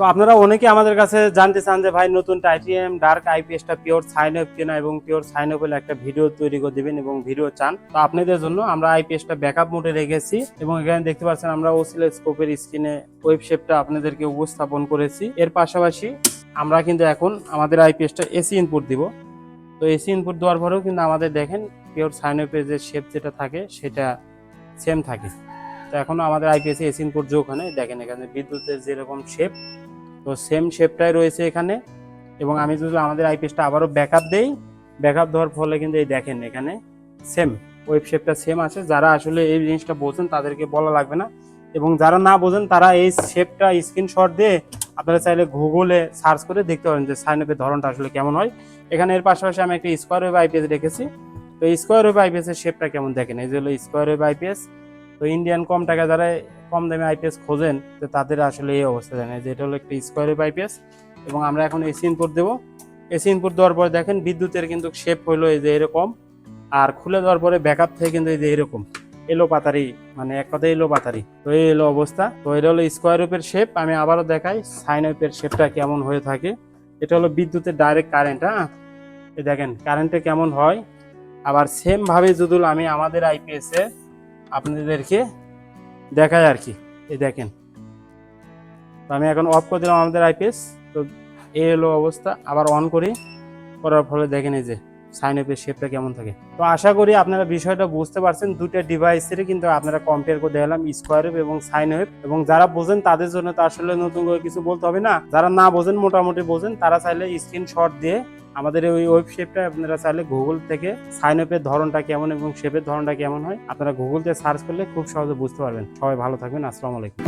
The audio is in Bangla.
তো আপনারা অনেকে আমাদের কাছে জানতে চান যে ভাই নতুন টাইটিএম ডার্ক আইপিএসটা পিওর সাইন আপ কিনা এবং পিওর সাইন হলে একটা ভিডিও তৈরি করে দিবেন এবং ভিডিও চান। তো আপনাদের জন্য আমরা আইপিএসটা ব্যাকআপ মোডে রেখেছি এবং এখানে দেখতে পাচ্ছেন আমরা ওসিলোস্কোপের স্ক্রিনে ওয়েব শেপটা আপনাদেরকে উপস্থাপন করেছি। এর পাশাপাশি আমরা কিন্তু এখন আমাদের আইপিএসটা এসি ইনপুট দিব। তো এসি ইনপুট দেওয়ার পরেও কিন্তু আমাদের দেখেন পিওর সাইন আপের যে শেপ যেটা থাকে সেটা সেম থাকে। তো এখনও আমাদের আইপিএস এসি ইনপুট যে ওখানে দেখেন এখানে বিদ্যুতের যেরকম শেপ তো সেম শেপটাই রয়েছে এখানে। এবং আমি যদি আমাদের আইপিএসটা আবারও ব্যাকআপ দেই ব্যাকআপ দেওয়ার ফলে কিন্তু এই দেখেন এখানে সেম ওয়েব শেপটা সেম আছে। যারা আসলে এই জিনিসটা বোঝেন তাদেরকে বলা লাগবে না। এবং যারা না বোঝেন তারা এই শেপটা স্ক্রিনশট দিয়ে আপনারা চাইলে গুগলে সার্চ করে দেখতে পারেন যে সাইন আপের ধরনটা আসলে কেমন হয়। এখানে এর পাশাপাশি আমি একটা স্কোয়ার ওয়েব আইপিএস রেখেছি। তো স্কোয়ার ওয়েব আইপিএস এর শেপটা কেমন দেখেন? এই যে হলো স্কোয়ার ওয়েব আইপিএস তো ইন্ডিয়ান কম টাকা যারা কম দামে আইপিএস খোঁজেন, তো তাদের আসলে এই অবস্থা জানে যে এটা হলো একটা স্কোয়ার ওয়েব আইপিএস এবং আমরা এখন এসি ইনপুট দেবো। এসি ইনপুট দেওয়ার পরে দেখেন বিদ্যুতের কিন্তু শেপ হলো এই যে এরকম, আর খুলে দেওয়ার পরে ব্যাকআপ থেকে কিন্তু এই যে এরকম। এলো পাতারি মানে এক কথায় এলো পাতারি। তো এই এলো অবস্থা। তো এটা হলো স্কোয়ার ওয়েপের শেপ আমি আবারও দেখাই সাইন ওয়েপের শেপটা কেমন হয়ে থাকে। এটা হলো বিদ্যুতের ডাইরেক্ট কারেন্ট হ্যাঁ? এই দেখেন কারেন্টে কেমন হয়? আবার সেম ভাবে যদি আমি আমাদের আইপিএস আপনাদেরকে দেখাই আর কি, এই দেখেন। তো আমি এখন অফ করে দিলাম আমাদের আইপিএস তো এই হলো অবস্থা, আবার অন করি, করার ফলে দেখেন এই যে সাইন আপের শেপটা কেমন থাকে। তো আশা করি আপনারা বিষয়টা বুঝতে পারছেন, দুইটা ডিভাইসেরই কিন্তু আপনারা কম্পেয়ার করে দেখালাম স্কোয়ার ওয়েভ এবং সাইন ওয়েভ এবং যারা বোঝেন তাদের জন্য তো আসলে নতুন করে কিছু বলতে হবে না, যারা না বোঝেন, মোটামুটি বোঝেন, তারা চাইলে স্ক্রিনশট দিয়ে আমাদের ওই ওয়েব শেপটা আপনারা চাইলে গুগল থেকে সাইন আপের ধরনটা কেমন এবং শেপের ধরনটা কেমন হয়, আপনারা গুগল থেকে সার্চ করলে খুব সহজে বুঝতে পারবেন। সবাই ভালো থাকবেন, আসসালামু আলাইকুম।